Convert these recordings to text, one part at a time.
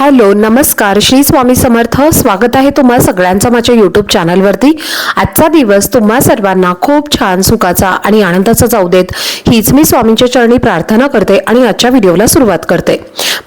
Hello नमस्कार. श्री स्वामी समर्थ. स्वागत आहे तुम्हा सगळ्यांचं माझ्या युट्यूब चॅनलवरती आजचा दिवस तुम्हा सर्वांना खूप छान सुखाचा आणि आनंदाचा जाऊ देत. हीच मी स्वामींच्या चरणी प्रार्थना करते आणि आजच्या व्हिडिओला सुरुवात करते.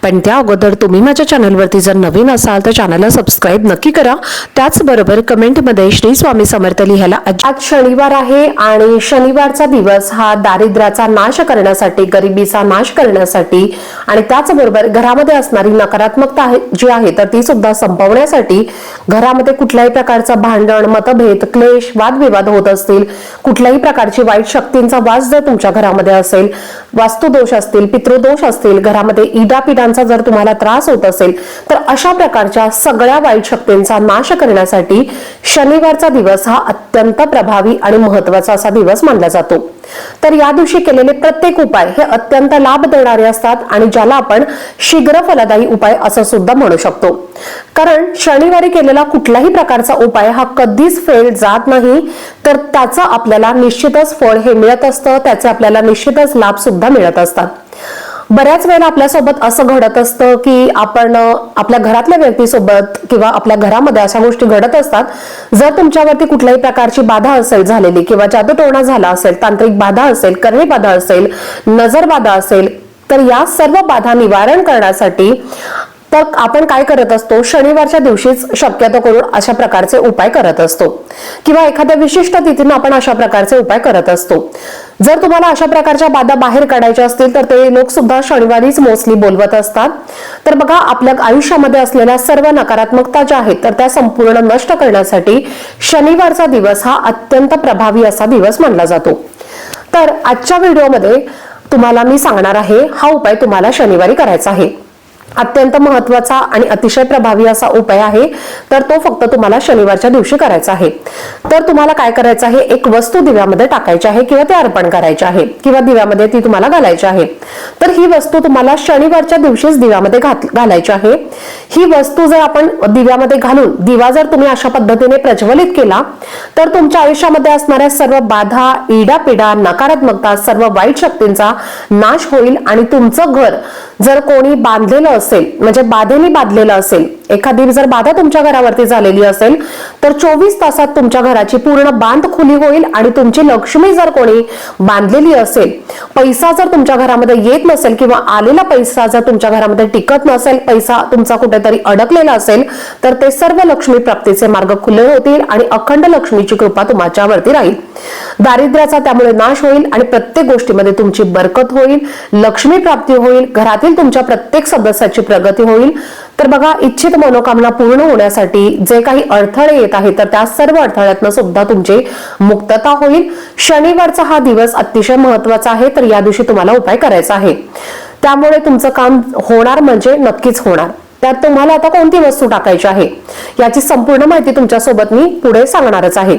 पण त्या अगोदर तुम्ही माझ्या चॅनलवरती जर नवीन असाल तर चॅनलला सबस्क्राईब नक्की करा. त्याचबरोबर कमेंटमध्ये श्री स्वामी समर्थ लिहायला आज शनिवार आहे आणि शनिवारचा दिवस हा दारिद्र्याचा नाश करण्यासाठी गरिबीचा नाश करण्यासाठी आणि त्याचबरोबर घरामध्ये असणारी नकारात्मक आहे जी आहे तर ती सुद्धा संपवण्यासाठी घरामध्ये कुठल्याही प्रकारचा भांडण मतभेद क्लेश वादविवाद होत असतील. कुठल्याही प्रकारची वाईट शक्तींचा वास जर तुमच्या घरामध्ये असेल वास्तुदोष असतील पितृदोष असतील घरामध्ये इडापिडांचा जर तुम्हाला त्रास होत असेल तर अशा प्रकारच्या सगळ्या वाईट शक्तींचा नाश करण्यासाठी शनिवारचा दिवस हा अत्यंत प्रभावी आणि महत्त्वाचा असा दिवस मानला जातो. तर या दिवशी केलेले प्रत्येक उपाय हे अत्यंत लाभ देणारे असतात आणि ज्याला आपण शीघ्र फलदायी उपाय असं सुद्धा म्हणू शकतो. कारण शनिवारी केलेला कुठलाही प्रकारचा उपाय हा कधीच फेल जात नाही तर त्याचं आपल्याला निश्चितच फळ हे मिळत असतं त्याचे आपल्याला निश्चितच लाभ सुद्धा मिळत असतात. बऱ्याच वेळेला आपल्यासोबत असं घडत असतं की आपण आपल्या घरातल्या व्यक्तीसोबत किंवा आपल्या घरामध्ये अशा गोष्टी घडत असतात. जर तुमच्यावरती कुठल्याही प्रकारची बाधा असेल झालेली किंवा जादूटोणा झाला असेल तांत्रिक बाधा असेल करणी बाधा असेल नजर बाधा असेल तर या सर्व बाधा निवारण करण्यासाठी तर आपण काय करत असतो? शनिवारच्या दिवशीच शक्यतो करून अशा प्रकारचे उपाय करत असतो. किंवा एखाद्या विशिष्ट तिथीनं आपण अशा प्रकारचे उपाय करत असतो. जर तुम्हाला अशा प्रकारच्या बाधा बाहेर काढायच्या असतील तर ते लोक सुद्धा शनिवारीच मोस्टली बोलवत असतात. तर बघा आपल्या आयुष्यामध्ये असलेल्या सर्व नकारात्मकता ज्या आहेत तर त्या संपूर्ण नष्ट करण्यासाठी शनिवारचा दिवस हा अत्यंत प्रभावी असा दिवस मानला जातो. तर आजच्या व्हिडिओमध्ये तुम्हाला मी सांगणार आहे हा उपाय तुम्हाला शनिवारी करायचा आहे. अत्यंत महत्त्वाचा आणि अतिशय प्रभावी असा उपाय आहे. तर तो फक्त तुम्हाला शनिवारच्या दिवशी करायचा आहे. तर तुम्हाला काय करायचं आहे? एक वस्तू दिव्यामध्ये टाकायची आहे किंवा ते अर्पण करायचे आहे किंवा दिव्यामध्ये ती तुम्हाला घालायची आहे. तर ही वस्तू तुम्हाला शनिवारच्या दिवशीच दिव्यामध्ये घात- घालायची आहे. ही वस्तू जर आपण दिव्यामध्ये घालून दिवा जर तुम्ही अशा पद्धतीने प्रज्वलित केला तर तुमच्या आयुष्यामध्ये असणाऱ्या सर्व बाधा इडापिडा नकारात्मकता सर्व वाईट शक्तींचा नाश होईल आणि तुमचं घर जर कोणी बांधलेलं असेल म्हणजे बाधेने बांधलेलं असेल एखादी जर बाधा तुमच्या घरावरती झालेली असेल तर चोवीस तासात तुमच्या घराची पूर्ण बांध खुली होईल आणि तुमची लक्ष्मी जर कोणी बांधलेली असेल पैसा जर तुमच्या घरामध्ये येत नसेल किंवा आलेला पैसा जर तुमच्या घरामध्ये टिकत नसेल पैसा तुमचा कुठेतरी अडकलेला असेल तर ते सर्व लक्ष्मी प्राप्तीचे मार्ग खुले होतील आणि अखंड लक्ष्मीची कृपा तुमच्यावरती राहील. दारिद्र्याचा त्यामुळे नाश होईल आणि प्रत्येक गोष्टीमध्ये तुमची बरकत होईल लक्ष्मी प्राप्ती होईल घरातील तुमच्या प्रत्येक सदस्याची प्रगती होईल. तर बघा इच्छित मनोकामना पूर्ण होण्यासाठी जे काही अडथळे येत आहेत तर त्या सर्व अडथळ्यातनं सुद्धा तुमची मुक्तता होईल. शनिवारचा हा दिवस अतिशय महत्त्वाचा आहे तर या दिवशी तुम्हाला उपाय करायचा आहे. त्यामुळे तुमचं काम होणार म्हणजे नक्कीच होणार. त्यात तुम्हाला आता कोणती वस्तू टाकायची आहे? याची संपूर्ण माहिती तुमच्यासोबत मी पुढे सांगणारच आहे.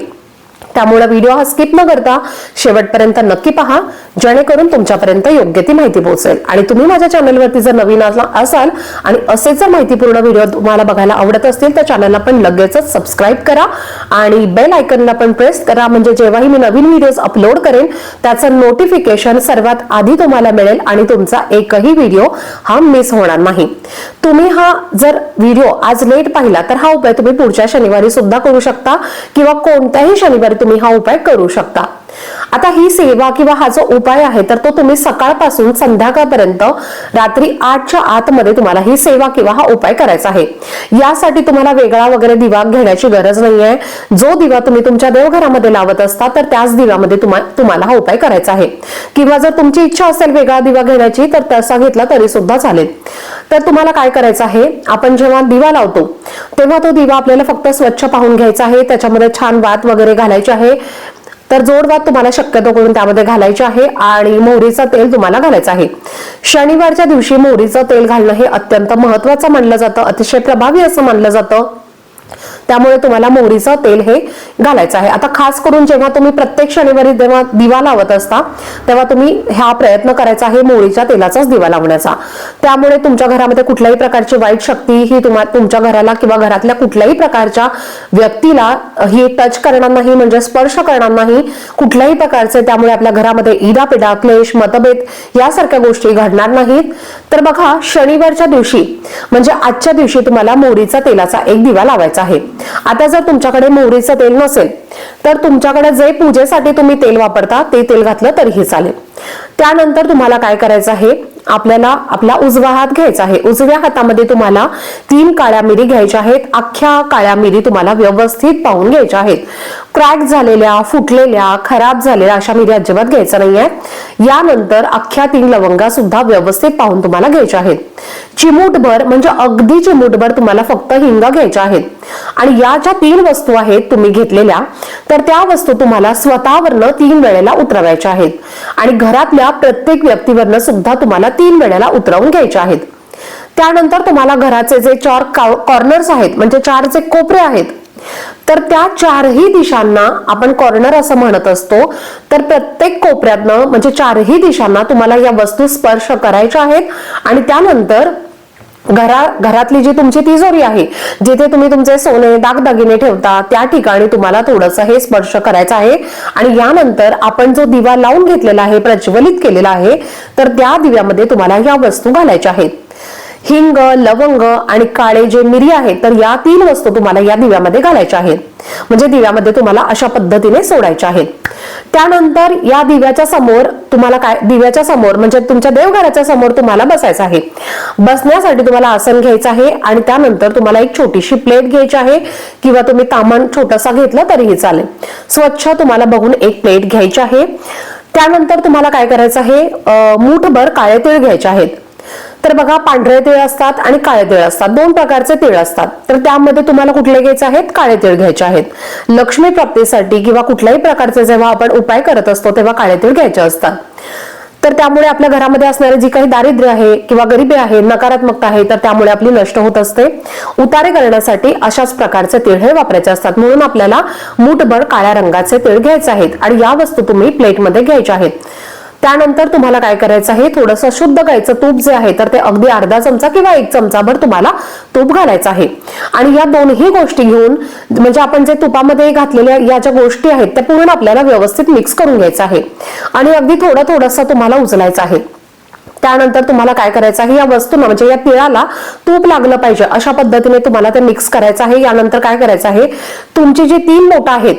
त्यामुळे व्हिडिओ हा स्किप न करता शेवटपर्यंत नक्की पहा जेणेकरून तुमच्यापर्यंत योग्य ती माहिती पोहोचेल. आणि तुम्ही माझ्या चॅनलवरती जर नवीन असाल आणि असेच जर माहितीपूर्ण व्हिडिओ तुम्हाला बघायला आवडत असतील तर चॅनलला पण लगेचच सबस्क्राईब करा आणि बेल आयकनला पण प्रेस करा. म्हणजे जेव्हाही मी नवीन व्हिडिओज अपलोड करेन त्याचं नोटिफिकेशन सर्वात आधी तुम्हाला मिळेल आणि तुमचा एकही व्हिडिओ हा मिस होणार नाही. तुम्ही हा जर व्हिडिओ आज लेट पाहिला तर हा उपाय तुम्ही पुढच्या शनिवारी सुद्धा करू शकता किंवा कोणत्याही शनिवारी तुम्ही हा उपाय करू शकता. आता ही सेवा किंवा हा जो उपाय आहे तर तो तुम्ही सकाळपासून संध्याकाळपर्यंत रात्री आठच्या आतमध्ये तुम्हाला ही सेवा किंवा हा उपाय करायचा आहे. यासाठी तुम्हाला वेगळा वगैरे दिवा घेण्याची गरज नाहीये. जो दिवा तुम्ही तुमच्या देवघरामध्ये लावत असता तर त्याच दिव्यामध्ये तुम्हाला हा उपाय करायचा आहे. किंवा जर तुमची इच्छा असेल वेगळा दिवा घेण्याची तर तसा घेतला तरी सुद्धा चालेल. तर तुम्हाला काय करायचं आहे? आपण जेव्हा दिवा लावतो तेव्हा तो दिवा आपल्याला फक्त स्वच्छ पाहून घ्यायचा आहे. त्याच्यामध्ये छान वात वगैरे घालायची आहे. तर जोडवात तुम्हाला शक्यतो करून त्यामध्ये घालायचे आहे आणि मोहरीचं तेल तुम्हाला घालायचं आहे. शनिवारच्या दिवशी मोहरीचं तेल घालणं हे अत्यंत महत्वाचं मानलं जातं अतिशय प्रभावी असं मानलं जातं. त्यामुळे तुम्हाला मोहरीचं तेल हे घालायचं आहे. आता खास करून जेव्हा तुम्ही प्रत्येक शनिवारी जेव्हा दिवा लावत असता तेव्हा तुम्ही हा प्रयत्न करायचा आहे मोहरीच्या तेलाचाच दिवा लावण्याचा. त्यामुळे तुमच्या घरामध्ये कुठल्याही प्रकारची वाईट शक्ती ही तुमच्या घराला किंवा घरातल्या कुठल्याही प्रकारच्या व्यक्तीला ही टच करणार नाही म्हणजे स्पर्श करणार नाही. कुठल्याही प्रकारचे त्यामुळे आपल्या घरामध्ये इडापिडा क्लेश मतभेद यासारख्या गोष्टी घडणार नाहीत. तर बघा शनिवारच्या दिवशी म्हणजे आजच्या दिवशी तुम्हाला मोहरीचा तेलाचा एक दिवा लावायचा आहे. आता जर तुमच्याकडे मोहरीचं तेल नसेल तर तुमच्याकडे जे पूजेसाठी तुम्ही तेल वापरता ते तेल घातलं तरीही चालेल. त्यानंतर तुम्हाला काय करायचं आहे? आपल्याला आपला उजवा हात घ्यायचा आहे. उजव्या हातामध्ये तुम्हाला तीन काळ्या मिरी घ्यायच्या आहेत. अख्ख्या काळ्या मिरी तुम्हाला व्यवस्थित पाहून घ्यायच्या आहेत. क्रॅक झालेल्या फुटलेल्या खराब झालेल्या अशा मिरी अजिबात घ्यायच्या नाही आहेत यानंतर अख्ख्या तीन लवंगा सुद्धा व्यवस्थित पाहून तुम्हाला घ्यायच्या आहेत. चिमूटभर म्हणजे अगदी चिमूटभर तुम्हाला फक्त हिंगा घ्यायच्या आहेत. आणि या ज्या तीन वस्तू आहेत तुम्ही घेतलेल्या तर त्या वस्तू तुम्हाला स्वतःवरनं तीन वेळेला उतरवायच्या आहेत. आणि घरातल्या प्रत्येक व्यक्तीवरनं सुद्धा तुम्हाला तीन वेळेला उतरवून घ्यायच्या आहेत. त्यानंतर तुम्हाला घराचे जे चार कॉर्नर्स आहेत म्हणजे चार जे कोपरे आहेत तर त्या चारही दिशांना आपण कॉर्नर असं म्हणत असतो. तर प्रत्येक कोपऱ्यातनं म्हणजे चारही दिशांना तुम्हाला या वस्तू स्पर्श करायच्या आहेत. आणि त्यानंतर घरा घरातली जी तुमची तिजोरी आहे जिथे तुम्ही तुमचे सोने दागदागिने ठेवता त्या ठिकाणी तुम्हाला थोडंसं हे स्पर्श करायचं आहे. आणि यानंतर आपण जो दिवा लावून घेतलेला आहे प्रज्वलित केलेला आहे तर त्या दिव्यामध्ये तुम्हाला या वस्तू घालायच्या आहेत. हिंग लवंग आणि काळे जे मिरी आहेत तर या तीन वस्तू तुम्हाला या दिव्यामध्ये घालायच्या आहेत. म्हणजे दिव्यामध्ये तुम्हाला अशा पद्धतीने सोडायच्या आहेत. त्यानंतर या दिव्याच्या समोर तुम्हाला काय दिव्याच्या समोर म्हणजे तुमच्या देवघराच्या समोर तुम्हाला बसायचं आहे. बसण्यासाठी तुम्हाला आसन घ्यायचं आहे आणि त्यानंतर तुम्हाला एक छोटीशी प्लेट घ्यायची आहे किंवा तुम्ही तामण छोटासा घेतलं तरीही चालेल. स्वच्छ तुम्हाला बघून एक प्लेट घ्यायची आहे. त्यानंतर तुम्हाला काय करायचं आहे मूठभर काळे तीळ घ्यायचे आहेत. तर बघा पांढरे तीळ असतात आणि काळे तीळ असतात. दोन प्रकारचे तीळ असतात. तर त्यामध्ये तुम्हाला कुठले घ्यायचे आहेत? काळे तीळ घ्यायचे आहेत. लक्ष्मी प्राप्तीसाठी किंवा कुठल्याही प्रकारचे जेव्हा आपण उपाय करत असतो तेव्हा काळे तीळ घ्यायचे असतात. तर त्यामुळे आपल्या घरामध्ये असणारे जी काही दारिद्र्य आहे किंवा गरिबी आहे नकारात्मकता आहे तर त्यामुळे आपली नष्ट होत असते. उतारे करण्यासाठी अशाच प्रकारचे तीळ हे वापरायचे असतात. म्हणून आपल्याला मूठभर काळ्या रंगाचे तीळ घ्यायचे आहेत. आणि या वस्तू तुम्ही प्लेटमध्ये घ्यायच्या आहेत. त्यानंतर तुम्हाला काय करायचं आहे? थोडंसं शुद्ध गायचं तूप जे आहे तर ते अगदी अर्धा चमचा किंवा एक चमचाभर तुम्हाला तूप घालायचं आहे. आणि या दोन्ही गोष्टी घेऊन म्हणजे आपण जे तुपामध्ये घातलेल्या या ज्या गोष्टी आहेत त्या पूर्ण आपल्याला व्यवस्थित मिक्स करून घ्यायचं आहे. आणि अगदी थोडं थोडंसं तुम्हाला उचलायचं आहे. त्यानंतर तुम्हाला काय करायचं आहे? या वस्तूंना म्हणजे या तिळाला तूप लागलं पाहिजे अशा पद्धतीने तुम्हाला ते मिक्स करायचं आहे. यानंतर काय करायचं आहे? तुमची जी तीन बोटं आहेत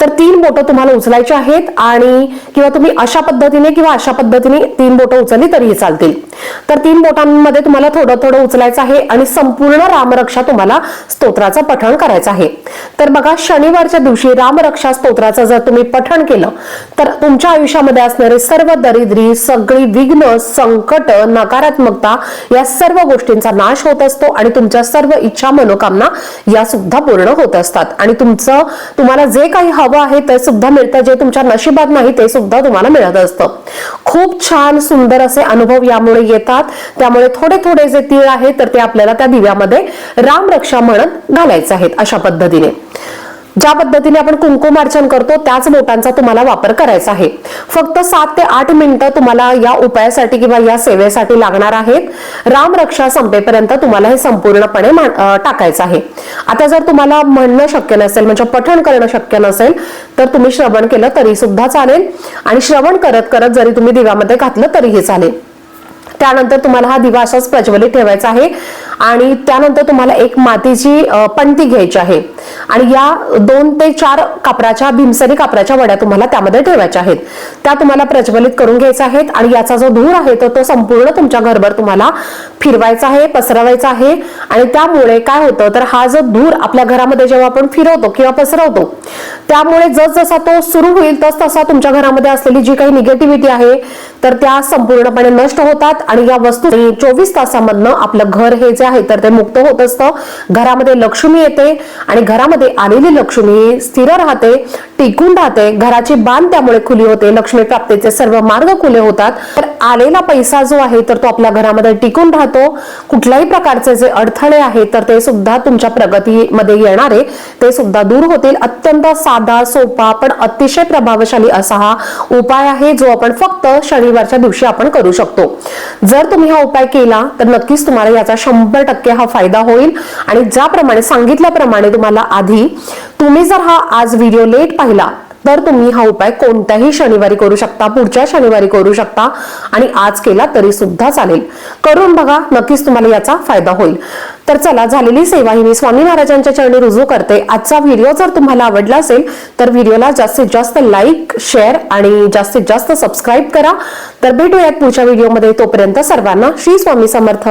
तर तीन बोटं तुम्हाला उचलायची आहेत आणि किंवा तुम्ही अशा पद्धतीने किंवा अशा पद्धतीने तीन बोटं उचलली तरीही चालतील. तर तीन बोटांमध्ये तुम्हाला थोडं थोडं उचलायचं आहे आणि संपूर्ण रामरक्षा तुम्हाला स्तोत्राचं पठण करायचं आहे. तर बघा शनिवारच्या दिवशी रामरक्षा स्तोत्राचं जर तुम्ही पठण केलं तर तुमच्या आयुष्यामध्ये असणारे सर्व दरिद्री सगळी विघ्न संकट नकारात्मकता या सर्व गोष्टींचा नाश होत असतो आणि तुमच्या सर्व इच्छा मनोकामना या सुद्धा पूर्ण होत असतात. आणि तुमचं तुम्हाला जे काही हवं आहे ते सुद्धा मिळतं. जे तुमच्या नशिबात नाही ते सुद्धा तुम्हाला मिळत असतं. खूप छान सुंदर असे अनुभव यामुळे येतात. त्यामुळे थोडे थोडे जे तीळ आहेत तर ते आपल्याला त्या दिव्यामध्ये रामरक्षा म्हणत घालायचे आहेत अशा पद्धतीने. ज्या पद्धतीने आपण कुंकुमार्चन करतो त्याच बोटांचा तुम्हाला वापर करायचा आहे. फक्त सात ते आठ मिनिटं तुम्हाला या उपायासाठी किंवा या सेवेसाठी लागणार आहेत. रामरक्षा संपेपर्यंत तुम्हाला हे संपूर्णपणे टाकायचं आहे. आता जर तुम्हाला म्हणणं शक्य नसेल म्हणजे पठण करणं शक्य नसेल तर तुम्ही श्रवण केलं तरी सुद्धा चालेल. आणि श्रवण करत करत जरी तुम्ही दिव्यामध्ये घातलं तरीही चालेल. त्यानंतर तुम्हाला हा दिवा असाच प्रज्वलित ठेवायचा आहे. आणि त्यानंतर तुम्हाला एक मातीची पंती पणती घ्यायची आहे. आणि या दोन ते चार कापराच्या भीमसरी कापराच्या वड्या तुम्हाला त्यामध्ये ठेवायच्या आहेत. त्या तुम्हाला प्रज्वलित करून घ्यायच्या आहेत आणि याचा जो धूर आहे तर तो संपूर्ण तुमच्या घरभर तुम्हाला फिरवायचा आहे पसरवायचा आहे. आणि त्यामुळे काय होतं तर हा जो धूर आपल्या घरामध्ये जेव्हा आपण फिरवतो किंवा पसरवतो त्यामुळे जसजसा तो सुरू होईल तस तसा तुमच्या घरामध्ये असलेली जी काही निगेटिव्हिटी आहे तर त्या संपूर्णपणे नष्ट होतात. आणि या वस्तू चोवीस तासामधनं आपलं घर हे जे आहे तर ते मुक्त होत असतं. घरामध्ये लक्ष्मी येते आणि घरामध्ये आलेली लक्ष्मी स्थिर राहते. टिकून राहते. घराची बांध त्यामुळे खुली होते. लक्ष्मी प्राप्तीचे सर्व मार्ग खुले होतात. तर आलेला पैसा जो आहे तर तो आपल्या घरामध्ये टिकून राहतो. कुठल्याही प्रकारचे जे अडथळे आहेत तर ते सुद्धा तुमच्या प्रगतीमध्ये येणारे ते सुद्धा दूर होतील. अत्यंत साधा सोपा पण अतिशय प्रभावशाली असा हा उपाय आहे जो आपण फक्त शनिवारच्या दिवशी आपण करू शकतो. जर तुम्ही हा उपाय केला तर नक्कीच तुम्हाला याचा शंभर टक्के हा फायदा होईल. आणि ज्याप्रमाणे सांगितल्याप्रमाणे तुम्हाला आधी तुम्ही जर हा आज व्हिडिओ लेट पाहिला तर तुम्ही हा उपाय कोणत्याही शनिवारी करू शकता पुढच्या शनिवारी करू शकता आणि आज केला तरी सुद्धा चालेल. करून बघा नक्कीच तुम्हाला याचा फायदा होईल. तर चला झालेली सेवा ही मी स्वामी महाराजांच्या चरणी रुजू करते. आजचा व्हिडिओ जर तुम्हाला आवडला असेल तर व्हिडिओला जास्तीत जास्त लाईक शेअर आणि जास्तीत जास्त सबस्क्राईब करा. तर भेटूयात पुढच्या व्हिडिओमध्ये तोपर्यंत सर्वांना श्री स्वामी समर्थ.